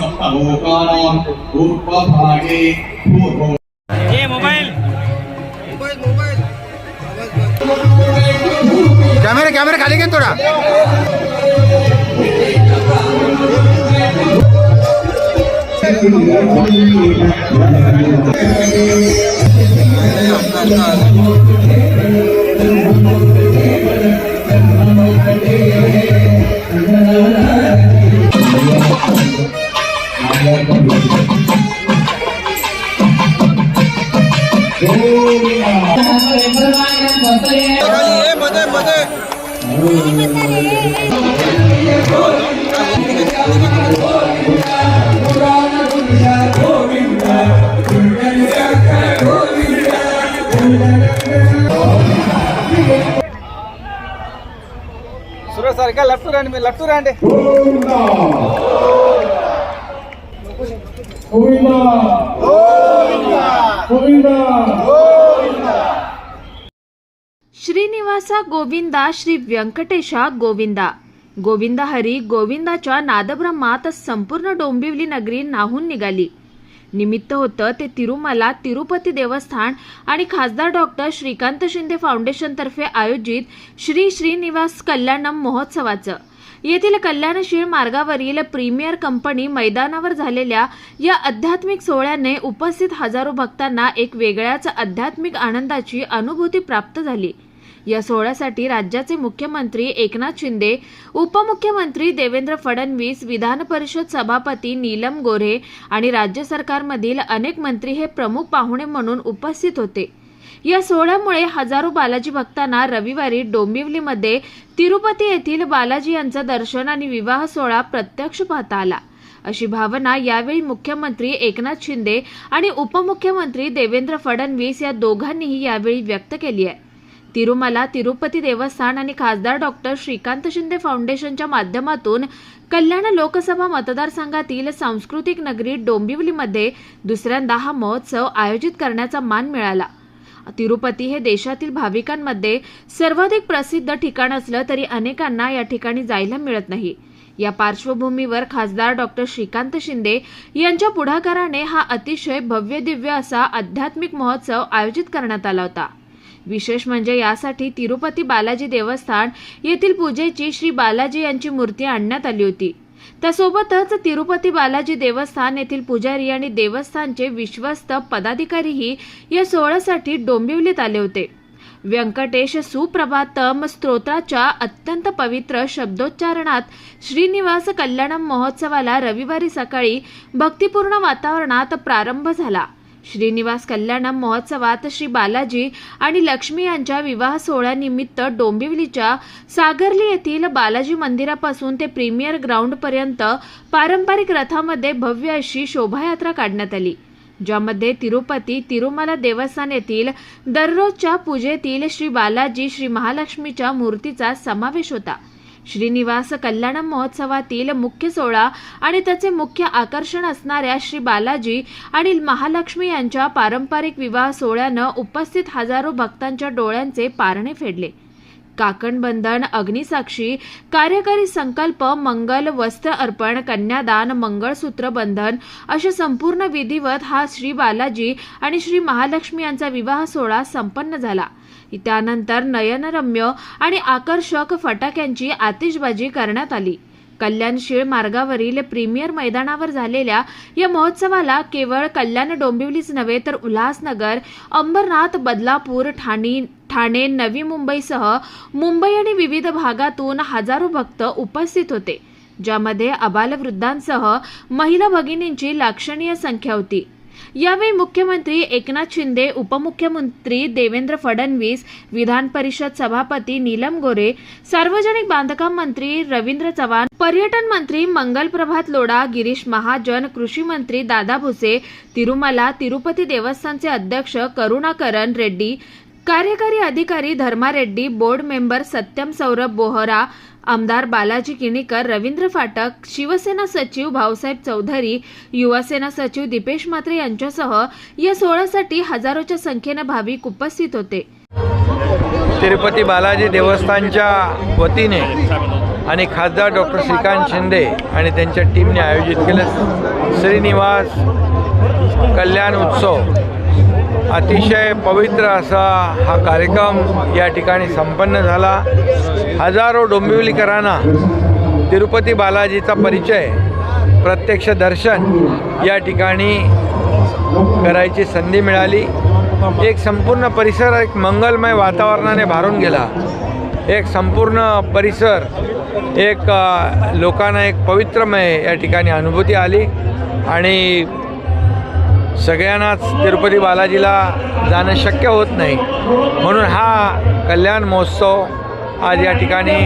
सप्तलोकानां पूर्वभागे पूर्वो ये mobile camera camera खाली घे थोडा. సురేష్ సార్ ఇంకా లెఫ్ట్ రండి మీరు లెఫ్ట్ రండి. श्रीनिवासा गोविंदा श्री व्यंकटेशा गोविंदा. गोविंदा हरी गोविंदाच्या नादब्रह्मात संपूर्ण डोंबिवली नगरी नाहून निघाली. निमित्त होतं ते तिरुमला तिरुपती देवस्थान आणि खासदार डॉक्टर श्रीकांत शिंदे फाउंडेशनतर्फे आयोजित श्री श्रीनिवास कल्याणम महोत्सवाचं. येथील कल्याणशीळ मार्गावरील प्रीमियर कंपनी मैदानावर झालेल्या या आध्यात्मिक सोहळ्याने उपस्थित हजारो भक्तांना एक वेगळ्याच आध्यात्मिक आनंदाची अनुभूती प्राप्त झाली. या सोहळ्यासाठी राज्याचे मुख्यमंत्री एकनाथ शिंदे उपमुख्यमंत्री देवेंद्र फडणवीस विधान परिषद सभापती नीलम गोऱ्हे आणि राज्य सरकारमधील अनेक मंत्री हे प्रमुख पाहुणे म्हणून उपस्थित होते. या सोहळ्यामुळे हजारो बालाजी भक्तांना रविवारी डोंबिवलीमध्ये तिरुपती येथील बालाजी यांचं दर्शन आणि विवाह सोहळा प्रत्यक्ष पाहता आला. अशी भावना यावेळी मुख्यमंत्री एकनाथ शिंदे आणि उपमुख्यमंत्री देवेंद्र फडणवीस या दोघांनीही यावेळी व्यक्त केली आहे. तिरुमला तिरुपती देवस्थान आणि खासदार डॉक्टर श्रीकांत शिंदे फाउंडेशनच्या माध्यमातून कल्याण लोकसभा मतदारसंघातील सांस्कृतिक नगरी डोंबिवलीमध्ये दुसऱ्यांदा हा महोत्सव आयोजित करण्याचा मान मिळाला. तिरुपती हे देशातील भाविकांमध्ये सर्वाधिक प्रसिद्ध ठिकाण असलं तरी अनेकांना या ठिकाणी जायला मिळत नाही. या पार्श्वभूमीवर खासदार डॉक्टर श्रीकांत शिंदे यांच्या पुढाकाराने हा अतिशय भव्य दिव्य असा आध्यात्मिक महोत्सव आयोजित करण्यात आला होता. विशेष म्हणजे यासाठी तिरुपती बालाजी देवस्थान येथील पूजेची श्री बालाजी यांची मूर्ती आणण्यात आली होती. त्यासोबतच तिरुपती बालाजी देवस्थान येथील पुजारी आणि देवस्थानचे विश्वस्त पदाधिकारीही या सोहळ्यासाठी डोंबिवलीत आले होते. व्यंकटेश सुप्रभातम स्तोत्राच्या अत्यंत पवित्र शब्दोच्चारणात श्रीनिवास कल्याणम महोत्सवाला रविवारी सकाळी भक्तिपूर्ण वातावरणात प्रारंभ झाला. श्रीनिवास कल्याणम महोत्सवात श्री बालाजी आणि लक्ष्मी यांच्या विवाह सोहळ्यानिमित्त डोंबिवलीच्या सागरली येथील बालाजी मंदिरापासून ते प्रीमियर ग्राउंडपर्यंत पारंपरिक रथामध्ये भव्य अशी शोभायात्रा काढण्यात आली ज्यामध्ये तिरुपती तिरुमला देवस्थान येथील दररोजच्या पूजेतील श्री बालाजी श्री महालक्ष्मीच्या मूर्तीचा समावेश होता. श्रीनिवास कल्याण महोत्सवातील मुख्य सोहळा आणि त्याचे मुख्य आकर्षण असणाऱ्या श्री बालाजी आणि महालक्ष्मी यांच्या पारंपरिक विवाह सोहळ्यानं उपस्थित हजारो भक्तांच्या डोळ्यांचे पारणे फेडले. काकणबंधन अग्निसाक्षी कार्यकारी संकल्प मंगल वस्त्र अर्पण कन्यादान मंगळसूत्र बंधन अशा संपूर्ण विधिवत हा श्री बालाजी आणि श्री महालक्ष्मी यांचा विवाह सोहळा संपन्न झाला. त्यानंतर नयनरम्य आणि आकर्षक फटाक्यांची आतिषबाजी करण्यात आली. कल्याणशीळ मार्गावरील प्रीमियर मैदानावर झालेल्या या महोत्सवाला केवळ कल्याण डोंबिवलीच नव्हे तर उल्हासनगर अंबरनाथ बदलापूर ठाणे ठाणे नवी मुंबईसह मुंबई आणि विविध भागातून हजारो भक्त उपस्थित होते. ज्यामध्ये अबालवृद्धांसह महिला भगिनींची लाक्षणीय संख्या होती. यावेळी मुख्यमंत्री एकनाथ शिंदे उपमुख्यमंत्री देवेंद्र फडणवीस विधान परिषद सभापती नीलम गोरे सार्वजनिक बांधकाम मंत्री रवींद्र चव्हाण पर्यटन मंत्री मंगल प्रभात लोढा गिरीश महाजन कृषी मंत्री दादा भुसे तिरुमला तिरुपती देवस्थानचे अध्यक्ष करुणाकरन रेड्डी कार्यकारी अधिकारी धर्मा रेड्डी बोर्ड मेंबर सत्यम सौरभ बोहरा आमदार बालाजी किणीकर रवींद्र फाटक शिवसेना सचिव भाऊसाहेब चौधरी युवासेना सचिव दीपेश म्हात्रे यांच्यासह या सोहळ्यासाठी हजारोच्या संख्येनं भाविक उपस्थित होते. तिरुपती बालाजी देवस्थानच्या वतीने आणि खासदार डॉक्टर श्रीकांत शिंदे आणि त्यांच्या टीमने आयोजित केलं श्रीनिवास कल्याण उत्सव. अतिशय पवित्र असा हा कार्यक्रम या ठिकाणी संपन्न झाला. हजारो डोंबिवलीकरांना तिरुपती बालाजीचा परिचय प्रत्यक्ष दर्शन या ठिकाणी करायची संधी मिळाली. एक संपूर्ण परिसर एक मंगलमय वातावरणाने भारून गेला. एक संपूर्ण परिसर एक लोकांना एक पवित्रमय या ठिकाणी अनुभूती आली. आणि सगळ्यांनाच तिरुपती बालाजीला जाणं शक्य होत नाही. म्हणून हा कल्याण महोत्सव आज या ठिकाणी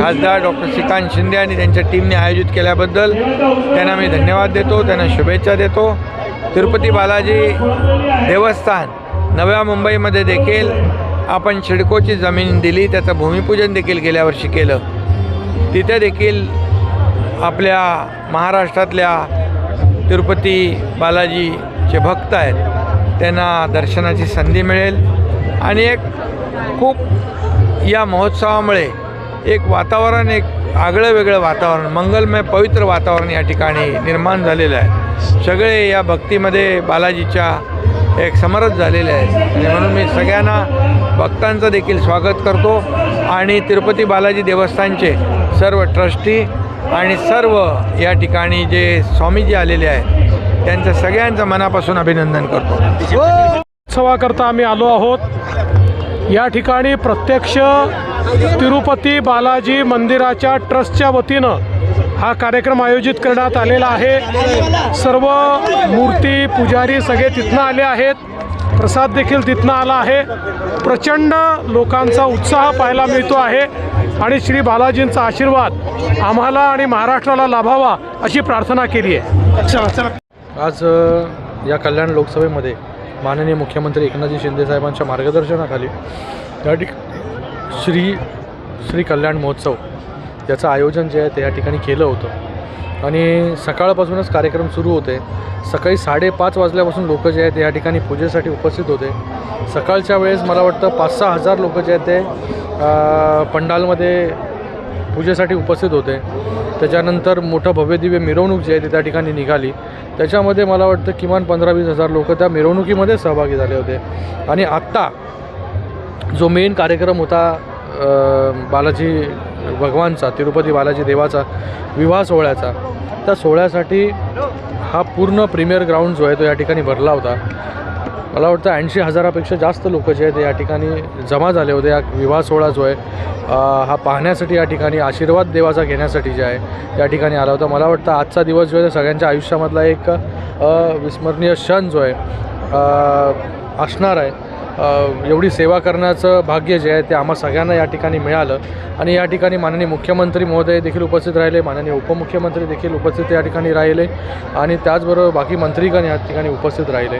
खासदार डॉक्टर श्रीकांत शिंदे आणि त्यांच्या टीमने आयोजित केल्याबद्दल त्यांना मी धन्यवाद देतो त्यांना शुभेच्छा देतो. तिरुपती बालाजी देवस्थान नव्या मुंबईमध्ये देखील आपण शिडकोची जमीन दिली त्याचं भूमिपूजन देखील गेल्या वर्षी केलं. तिथे देखील आपल्या महाराष्ट्रातल्या तिरुपती बालाजीचे भक्त आहेत. त्यांना दर्शनाची संधी मिळेल. आणि एक खूप या महोत्सवामुळे एक वातावरण एक आगळं वेगळं वातावरण मंगलमय पवित्र वातावरण या ठिकाणी निर्माण झालेलं आहे. सगळे या भक्तीमध्ये बालाजीच्या एक समरस झालेले आहेत. आणि म्हणून मी सगळ्यांना भक्तांचं देखील स्वागत करतो. आणि तिरुपती बालाजी देवस्थानचे सर्व ट्रस्टी आणि सर्व या ठिकाणी जे स्वामीजी आलेले आहेत त्यांचं सगळ्यांचं मनापासून अभिनंदन करतो. उत्सवाकरता आम्ही आलो आहोत. या ठिकाणी प्रत्यक्ष तिरुपती बालाजी मंदिराच्या ट्रस्टच्या वतीनं हा कार्यक्रम आयोजित करण्यात आलेला आहे. सर्व मूर्ती पुजारी सगळे तिथनं आले आहेत. प्रसाद देखील तिथनं आला आहे. प्रचंड लोकांचा उत्साह पाहायला मिळतो आहे आणि श्री बालाजींचा आशीर्वाद आम्हाला आणि महाराष्ट्राला लाभावा अशी प्रार्थना केली आहे. आज या कल्याण लोकसभेमध्ये माननीय मुख्यमंत्री एकनाथजी शिंदे साहेबांच्या मार्गदर्शनाखाली या ठिक श्री श्री कल्याण महोत्सव याचं आयोजन जे आहे ते या ठिकाणी केलं होतं. आणि सकाळपासूनच कार्यक्रम सुरू होते. सकाळी साडेपाच वाजल्यापासून लोक जे आहेत या ठिकाणी पूजेसाठी उपस्थित होते. सकाळच्या वेळेस मला वाटतं पाच सहा हजार लोक जे आहेत ते पंडालमध्ये पूजेसाठी उपस्थित होते. त्याच्यानंतर मोठं भव्यदिव्य मिरवणूक जी आहे ती त्या ठिकाणी निघाली. त्याच्यामध्ये मला वाटतं किमान पंधरा वीस हजार लोक त्या मिरवणुकीमध्ये सहभागी झाले होते. आणि आत्ता जो मेन कार्यक्रम होता बालाजी भगवानचा तिरुपती बालाजी देवाचा विवाह सोहळ्याचा त्या सोहळ्यासाठी हा पूर्ण प्रीमियर ग्राउंड जो आहे तो या ठिकाणी भरला होता. मला वाटतं ऐंशी हजारापेक्षा जास्त लोक जे आहेत ते या ठिकाणी जमा झाले होते. हा विवाह सोहळा जो आहे हा पाहण्यासाठी या ठिकाणी आशीर्वाद देवाचा घेण्यासाठी जे आहे या ठिकाणी आला होता. मला वाटतं आजचा दिवस जो आहे सगळ्यांच्या आयुष्यामधला एक विस्मरणीय क्षण जो आहे असणार आहे. एवढी सेवा करण्याचं भाग्य जे आहे ते आम्हा सगळ्यांना या ठिकाणी मिळालं. आणि या ठिकाणी माननीय मुख्यमंत्री महोदय देखील उपस्थित राहिले माननीय उपमुख्यमंत्री देखील उपस्थित या ठिकाणी राहिले आणि त्याचबरोबर बाकी मंत्रीगण या ठिकाणी उपस्थित राहिले.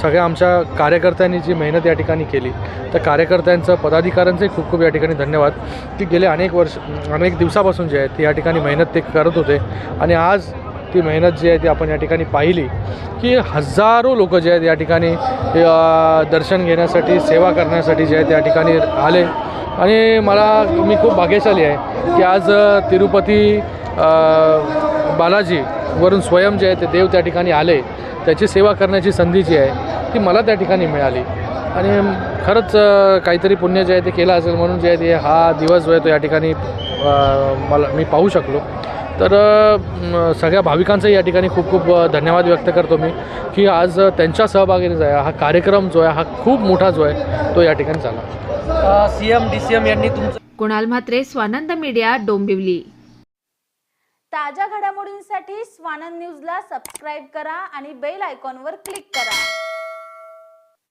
सगळ्या आमच्या कार्यकर्त्यांनी जी मेहनत या ठिकाणी केली तर कार्यकर्त्यांचं पदाधिकाऱ्यांचे खूप खूप या ठिकाणी धन्यवाद. की गेले अनेक वर्ष अनेक दिवसापासून जे आहे ते या ठिकाणी मेहनत ते करत होते. आणि आज ती मेहनत जी आहे ती आपण या ठिकाणी पाहिली की हजारो लोक जे आहेत या ठिकाणी दर्शन घेण्यासाठी सेवा करण्यासाठी जे आहे त्या ठिकाणी आले. आणि मला मी खूप भाग्यशाली आहे की आज तिरुपती बालाजीवरून स्वयं जे आहे ते देव त्या ठिकाणी आले. त्याची सेवा करण्याची संधी जी आहे ती मला त्या ठिकाणी मिळाली. आणि खरंच काहीतरी पुण्य जे आहे ते केलं असेल म्हणून जे आहे ते हा दिवस जो आहे तो या ठिकाणी मला मी पाहू शकलो. तर सगळ्या भाविकांचंही या ठिकाणी खूप खूप धन्यवाद व्यक्त करतो मी की आज त्यांच्या सहभागीने जो आहे हा कार्यक्रम जो आहे हा खूप मोठा जो आहे तो या ठिकाणी झाला. C M D C M यांनी तुमचं कुणाल म्हात्रे स्वानंद मीडिया डोंबिवली. ताज्या घडामोडींसाठी स्वानंद न्यूजला सबस्क्राईब करा आणि बेल आयकॉनवर क्लिक करा.